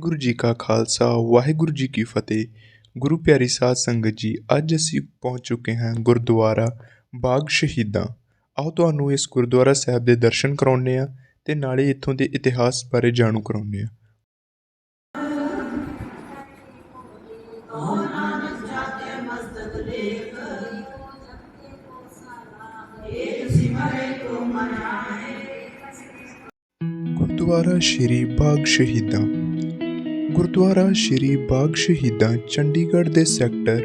ਵਾਹਿਗੁਰੂ ਜੀ ਕਾ ਖਾਲਸਾ, ਵਾਹਿਗੁਰੂ ਜੀ ਕੀ ਫਤਿਹ। ਗੁਰੂ ਪਿਆਰੀ ਸਾਧ ਸੰਗਤ ਜੀ, ਅੱਜ ਅਸੀਂ ਪਹੁੰਚ ਚੁੱਕੇ ਹਾਂ ਗੁਰਦੁਆਰਾ ਬਾਗ ਸ਼ਹੀਦਾਂ। ਆਓ ਤੁਹਾਨੂੰ ਇਸ ਗੁਰਦੁਆਰਾ ਸਾਹਿਬ ਦੇ ਦਰਸ਼ਨ ਕਰਾਉਂਦੇ ਹਾਂ ਤੇ ਨਾਲੇ ਇੱਥੋਂ ਦੇ ਇਤਿਹਾਸ ਬਾਰੇ ਜਾਣੂ ਕਰਾਉਂਦੇ ਹਾਂ। ਗੁਰਦੁਆਰਾ ਸ਼੍ਰੀ ਬਾਗ ਸ਼ਹੀਦਾਂ। ਗੁਰਦੁਆਰਾ ਸ਼੍ਰੀ ਬਾਗ ਸ਼ਹੀਦਾਂ ਚੰਡੀਗੜ੍ਹ ਦੇ ਸੈਕਟਰ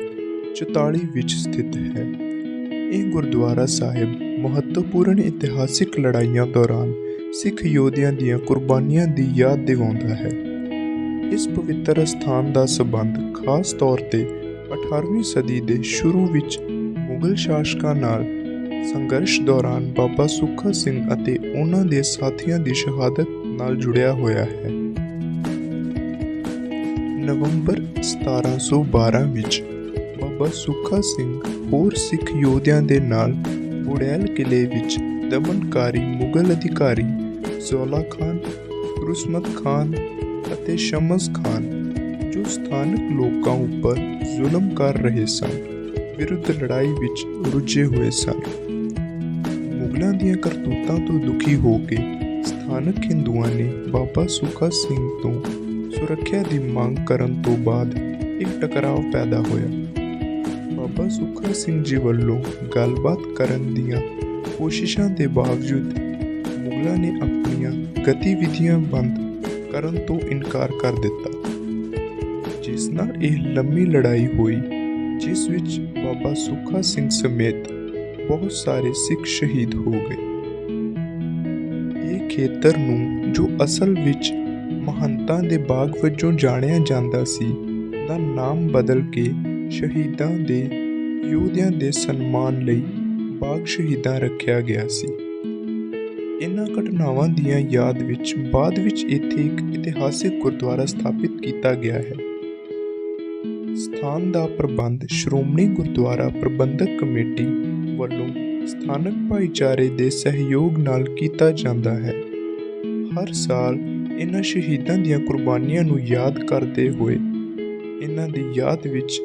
44 ਵਿੱਚ ਸਥਿਤ ਹੈ। ਇਹ ਗੁਰਦੁਆਰਾ ਸਾਹਿਬ ਮਹੱਤਵਪੂਰਨ ਇਤਿਹਾਸਿਕ ਲੜਾਈਆਂ ਦੌਰਾਨ ਸਿੱਖ ਯੋਧਿਆਂ ਦੀਆਂ ਕੁਰਬਾਨੀਆਂ ਦੀ ਯਾਦ ਦਿਵਾਉਂਦਾ ਹੈ। ਇਸ ਪਵਿੱਤਰ ਸਥਾਨ ਦਾ ਸਬੰਧ ਖਾਸ ਤੌਰ ਤੇ 18ਵੀਂ ਸਦੀ ਦੇ ਸ਼ੁਰੂ ਵਿੱਚ ਮੁਗਲ ਸ਼ਾਸਕਾਂ ਨਾਲ ਸੰਘਰਸ਼ ਦੌਰਾਨ ਬਾਬਾ ਸੁੱਖਾ ਸਿੰਘ ਅਤੇ ਉਹਨਾਂ ਦੇ ਸਾਥੀਆਂ ਦੀ ਸ਼ਹਾਦਤ ਨਾਲ ਜੁੜਿਆ ਹੋਇਆ ਹੈ। ਨਵੰਬਰ 1712 ਵਿੱਚ ਬਾਬਾ ਸੁੱਖਾ ਸਿੰਘ ਹੋਰ ਸਿੱਖ ਯੋਧਿਆਂ ਦੇ ਨਾਲ ਬੁੜੈਲ ਕਿਲੇ ਵਿੱਚ ਦਮਨਕਾਰੀ ਮੁਗਲ ਅਧਿਕਾਰੀ ਜ਼ੌਲਾ ਖਾਨ, ਰੁਸਮਤ ਖਾਨ ਅਤੇ ਸ਼ਮਸ ਖਾਨ, ਜੋ ਸਥਾਨਕ ਲੋਕਾਂ ਉੱਪਰ ਜ਼ੁਲਮ ਕਰ ਰਹੇ ਸਨ, ਵਿਰੁੱਧ ਲੜਾਈ ਵਿੱਚ ਰੁੱਝੇ ਹੋਏ ਸਨ। ਮੁਗਲਾਂ ਦੀਆਂ ਕਰਤੂਤਾਂ ਤੋਂ ਦੁਖੀ ਹੋ ਕੇ ਸਥਾਨਕ ਹਿੰਦੂਆਂ ਨੇ ਬਾਬਾ ਸੁੱਖਾ ਸਿੰਘ ਤੋਂ ਸੁਰੱਖਿਆ ਦੀ ਮੰਗ ਕਰਨ ਤੋਂ ਬਾਅਦ ਇੱਕ ਟਕਰਾਅ ਪੈਦਾ ਹੋਇਆ। ਬਾਬਾ ਸੁੱਖਾ ਸਿੰਘ ਜੀ ਵੱਲੋਂ ਗੱਲਬਾਤ ਕਰਨ ਦੀਆਂ ਕੋਸ਼ਿਸ਼ਾਂ ਦੇ ਬਾਵਜੂਦ ਮੁਗਲਾਂ ਨੇ ਆਪਣੀਆਂ ਗਤੀਵਿਧੀਆਂ ਬੰਦ ਕਰਨ ਤੋਂ ਇਨਕਾਰ ਕਰ ਦਿੱਤਾ। ਜਿਸ ਨਾਲ ਇਹ ਲੰਮੀ ਲੜਾਈ ਹੋਈ, ਜਿਸ ਵਿੱਚ ਬਾਬਾ ਸੁੱਖਾ ਸਿੰਘ ਸਮੇਤ ਬਹੁਤ ਸਾਰੇ ਸਿੱਖ ਸ਼ਹੀਦ ਹੋ ਗਏ। ਇਹ ਖੇਤਰ ਨੂੰ ਜੋ ਅਸਲ ਵਿੱਚ ਮਹੰਤਾਂ ਦੇ ਬਾਗ ਵਜੋਂ ਜਾਣਿਆ ਜਾਂਦਾ ਸੀ ਦਾ ਨਾਮ ਬਦਲ ਕੇ ਸ਼ਹੀਦਾਂ ਦੇ ਯੋਧਿਆਂ ਦੇ ਸਨਮਾਨ ਲਈ ਬਾਗ ਸ਼ਹੀਦਾਂ ਰੱਖਿਆ ਗਿਆ ਸੀ। ਇਨ੍ਹਾਂ ਘਟਨਾਵਾਂ ਦੀਆਂ ਯਾਦ ਵਿੱਚ ਬਾਅਦ ਵਿੱਚ ਇੱਥੇ ਇੱਕ ਇਤਿਹਾਸਿਕ ਗੁਰਦੁਆਰਾ ਸਥਾਪਿਤ ਕੀਤਾ ਗਿਆ ਹੈ। ਸਥਾਨ ਦਾ ਪ੍ਰਬੰਧ ਸ਼੍ਰੋਮਣੀ ਗੁਰਦੁਆਰਾ ਪ੍ਰਬੰਧਕ ਕਮੇਟੀ ਵੱਲੋਂ ਸਥਾਨਕ ਭਾਈਚਾਰੇ ਦੇ ਸਹਿਯੋਗ ਨਾਲ ਕੀਤਾ ਜਾਂਦਾ ਹੈ। ਹਰ ਸਾਲ ਇਹਨਾਂ ਸ਼ਹੀਦਾਂ ਦੀਆਂ ਕੁਰਬਾਨੀਆਂ ਨੂੰ ਯਾਦ ਕਰਦੇ ਹੋਏ, ਇਹਨਾਂ ਦੀ ਯਾਦ ਵਿੱਚ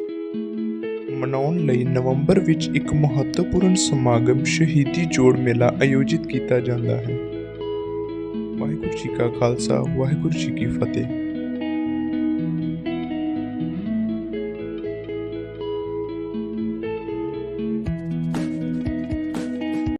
ਮਨਾਉਣ ਲਈ ਨਵੰਬਰ ਵਿੱਚ ਇੱਕ ਮਹੱਤਵਪੂਰਨ ਸਮਾਗਮ ਸ਼ਹੀਦੀ ਜੋੜ ਮੇਲਾ ਆਯੋਜਿਤ ਕੀਤਾ ਜਾਂਦਾ ਹੈ। ਵਾਹਿਗੁਰੂ ਜੀ ਕਾ ਖਾਲਸਾ, ਵਾਹਿਗੁਰੂ ਜੀ ਕੀ ਫਤਿਹ।